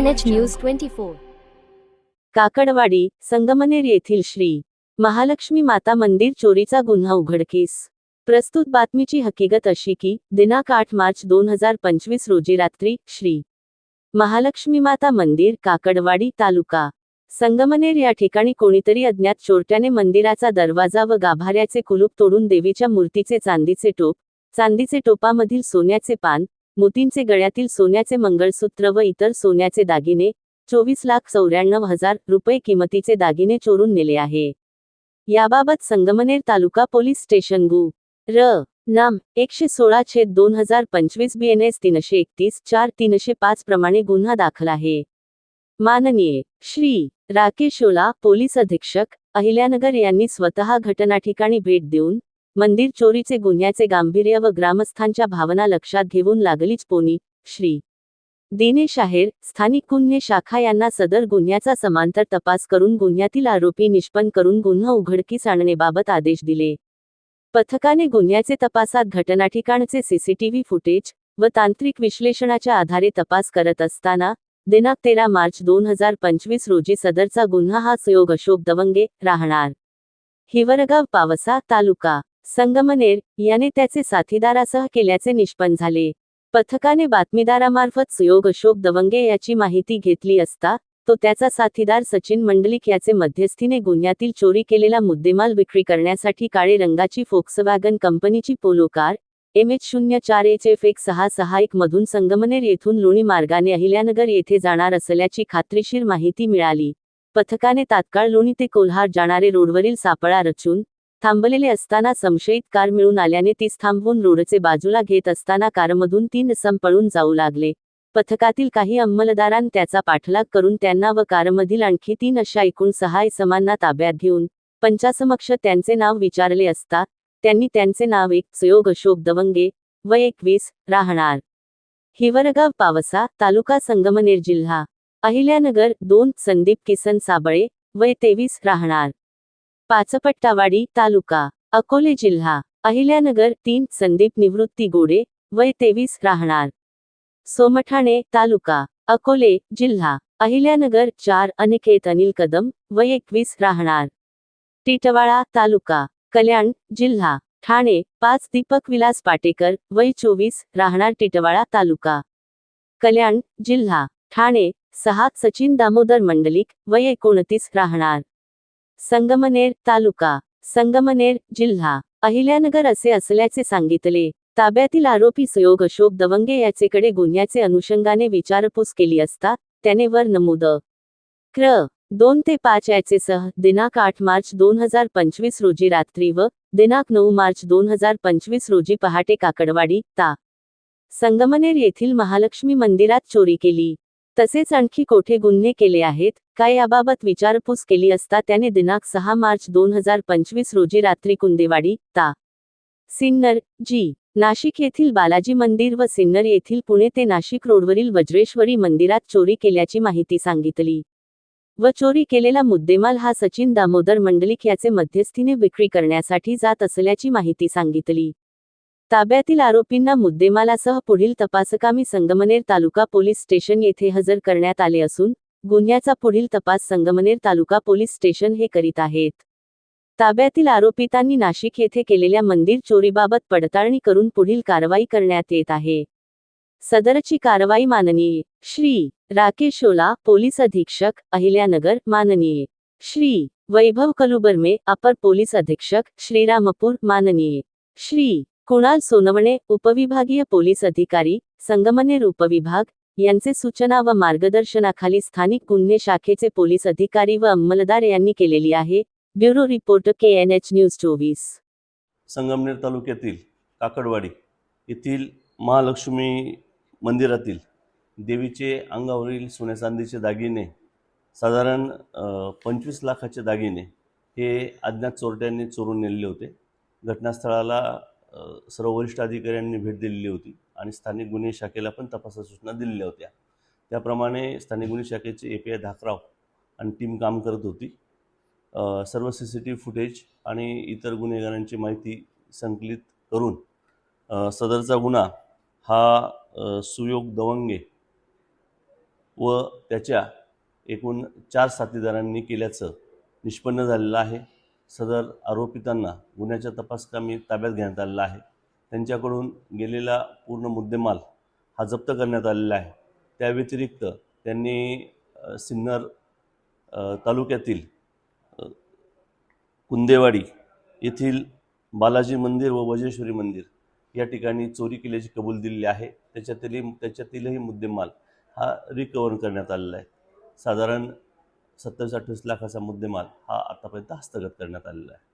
KNH News 24. Kakadwadi Sangamner येथील श्री महालक्ष्मी माता मंदिर चोरीचा गुन्हा उघडकीस प्रस्तुत बातमीची हकीकत अशी की दिनांक आठ मार्च दोन हजार पंचवीस रोजी रात्री श्री महालक्ष्मी माता मंदिर काकडवाडी तालुका संगमनेर या ठिकाणी कोणीतरी अज्ञात चोरट्याने मंदिराचा दरवाजा व गाभाऱ्याचे कुलूप तोडून देवीच्या मूर्तीचे चांदीचे टोप चांदीचे टोपामधील सोन्याचे पान मोतींचे गळ्यातील सोन्याचे मंगळसूत्र व इतर सोन्याचे दागिने चोवीस लाख चौऱ्याण्णव हजार रुपये किमतीचे दागिने चोरून नेले आहे. याबाबत संगमनेर तालुका पोलीस स्टेशन गु. र. नाम एकशे सोळा छेद दोन हजार पंचवीस बी एन एस तीनशे एकतीस चार तीनशे पाच प्रमाणे गुन्हा दाखल आहे. माननीय श्री राकेश ओला पोलीस अधीक्षक अहिल्यानगर यांनी स्वतः घटना ठिकाणी भेट देऊन मंदिर चोरीचे गुन्ह्याचे गांभीर्य व ग्रामस्थांच्या भावना लक्षात घेऊन लागलीच पोनी श्री. दिनेश आहेर स्थानिक गुन्हे शाखा यांना सदर गुन्ह्याचा समांतर तपास करून गुन्ह्यातील आरोपी निष्पन्न करून गुन्हा उघडकीस आणण्याबाबत आदेश दिले. पथकाने गुन्ह्याचे तपासात घटना ठिकाणचे सीसीटीव्ही फुटेज व तांत्रिक विश्लेषणाच्या आधारे तपास करत असताना दिनांक तेरा मार्च दोन हजार पंचवीस रोजी सदरचा गुन्हा हा सुयोग अशोक दवंगे राहणार. हिवरगाव पावसा तालुका. संगमनेर याने त्याचे साथीदारासह केल्याचे निष्पन्न झाले. पथकाने बातमीदारामार्फत सुयोग अशोक दवंगे याची माहिती घेतली असता तो त्याचा साथीदार सचिन मंडलिक याचे मध्यस्थीने गुन्ह्यातील चोरी केलेला मुद्देमाल विक्री करण्यासाठी काळे रंगाची फोक्सवॅगन कंपनीची पोलो कार एम एच शून्य चार एच एफ एक सहा सहा एक मधून संगमनेर येथून लोणी मार्गाने अहिल्यानगर येथे जाणार असल्याची खात्रीशीर माहिती मिळाली. पथकाने तात्काळ लोणी ते कोल्हार जाणारे रोडवरील सापळा रचून थांबलेले असताना संशयित कार मिळून आल्याने तीच थांबवून रोडचे बाजूला घेत असताना कारमधून तीन सम पळून जाऊ लागले. पथकातील काही अंमलदारां त्याचा पाठलाग करून त्यांना व कारमधील आणखी तीन अशा एकूण सहा इसमांना ताब्यात घेऊन पंचासमक्ष त्यांचे नाव विचारले असता त्यांनी त्यांचे नाव एक सुयोग अशोक दवंगे व एकवीस राहणार. हिवरगाव पावसा तालुका संगमनेर जिल्हा. अहिल्यानगर दोन संदीप किसन साबळे वय तेवीस राहणार. पाचपट्टावाडी तालुका अकोले जिल्हा अहिल्यानगर तीन संदीप निवृत्ती गोडे वय तेवीस राहणार. सोमठाणे तालुका अकोले जिल्हा अहिल्यानगर चार अनिकेत अनिल कदम वय एकवीस राहणार. टिटवाळा तालुका कल्याण जिल्हा ठाणे पाच दीपक विलास पाटेकर वय चोवीस राहणार टिटवाळा तालुका. कल्याण जिल्हा ठाणे सहा सचिन दामोदर मंडलिक वय एकोणतीस राहणार. संगमनेर तालुका संगमनेर जिल्हा. अहिल्यानगर असे असल्याचे सांगितले. ताब्यातील आरोपी सुयोग अशोक दवंगे याचेकडे गुन्ह्याचे अनुषंगाने विचारपूस केली असता त्याने वर नमूद क्र. दोन ते पाच याचे सह दिनांक आठ मार्च दोन हजार पंचवीस रोजी रात्री व दिनांक नऊ मार्च दोन हजार पंचवीस रोजी पहाटे काकडवाडी ता. संगमनेर येथील महालक्ष्मी मंदिरात चोरी केली. तसेच आणखी कोठे गुन्हे केले आहेत काय याबाबत विचारपूस केली असता त्याने दिनांक सहा मार्च दोन हजार पंचवीस रोजी रात्री कुंदेवाडी ता. सिन्नर जी. नाशिक येथील बालाजी मंदिर व सिन्नर येथील पुणे ते नाशिक रोडवरील वज्रेश्वरी मंदिरात चोरी केल्याची माहिती सांगितली. व चोरी केलेला मुद्देमाल हा सचिन दामोदर मंडलिक याचे मध्यस्थीने विक्री करण्यासाठी जात असल्याची माहिती सांगितली. ताब्यातील आरोपींना मुद्देमालासह पुढील तपासकामी संगमनेर तालुका पोलीस स्टेशन येथे हजर करण्यात आले असून गुन्ह्याचा पुढील तपास संगमनेर तालुका पोलीस स्टेशन हे करीत आहेत. ताब्यातील आरोपितांनी नाशिक येथे केलेल्या मंदिर चोरीबाबत पडताळणी करून पुढील कारवाई करण्यात येत आहे. सदरची कारवाई माननीय श्री राकेशोला पोलीस अधीक्षक अहिल्यानगर माननीय श्री वैभव कलुबर्मे अपर पोलीस अधीक्षक श्रीरामपूर माननीय श्री कुणाल सोनवणे उपविभागीय पोलीस अधिकारी संगमनेर उपविभाग यांचे सूचना व मार्गदर्शनाखाली स्थानिक गुन्हे शाखेचे पोलीस अधिकारी व अंमलदार यांनी केलेली आहे. Bureau report K N H news चोवीस. संगमनेर तालुक्यातील काकडवाडी येथील महालक्ष्मी मंदिरातील देवीचे अंगावरील सोन्या चांदीचे दागिने साधारण पंचवीस लाखाचे दागिने हे अज्ञात चोरट्यांनी चोरून नेलेले होते. घटनास्थळाला सर्व वरिष्ठ अधिकाऱ्यांनी भेट दिलेली होती आणि स्थानिक गुन्हे शाखेला पण तपासा सूचना दिलेल्या होत्या. त्याप्रमाणे स्थानिक गुन्हे शाखेचे ए पी आय धाकराव आणि टीम काम करत होती. सर्व C C T V footage आणि इतर गुन्हेगारांची माहिती संकलित करून सदरचा गुन्हा हा सुयोग दवंगे व त्याच्या एकूण चार साथीदारांनी केल्याचं निष्पन्न झालेलं आहे. सदर आरोपितांना गुन्ह्याच्या तपासकामी ताब्यात घेण्यात आलेला आहे. त्यांच्याकडून गेलेला पूर्ण मुद्देमाल हा जप्त करण्यात आलेला आहे. त्या व्यतिरिक्त त्यांनी सिन्नर तालुक्यातील कुंदेवाडी येथील बालाजी मंदिर व वजेश्वरी मंदिर या ठिकाणी चोरी केल्याची कबूल दिलेली आहे. त्याच्यातील त्याच्यातीलही मुद्देमाल हा रिकवर करण्यात आलेला आहे. साधारण सत्तावीस अठ्ठावीस लाखाचा मुद्देमाल हा आतापर्यंत हस्तगत करण्यात आलेला आहे.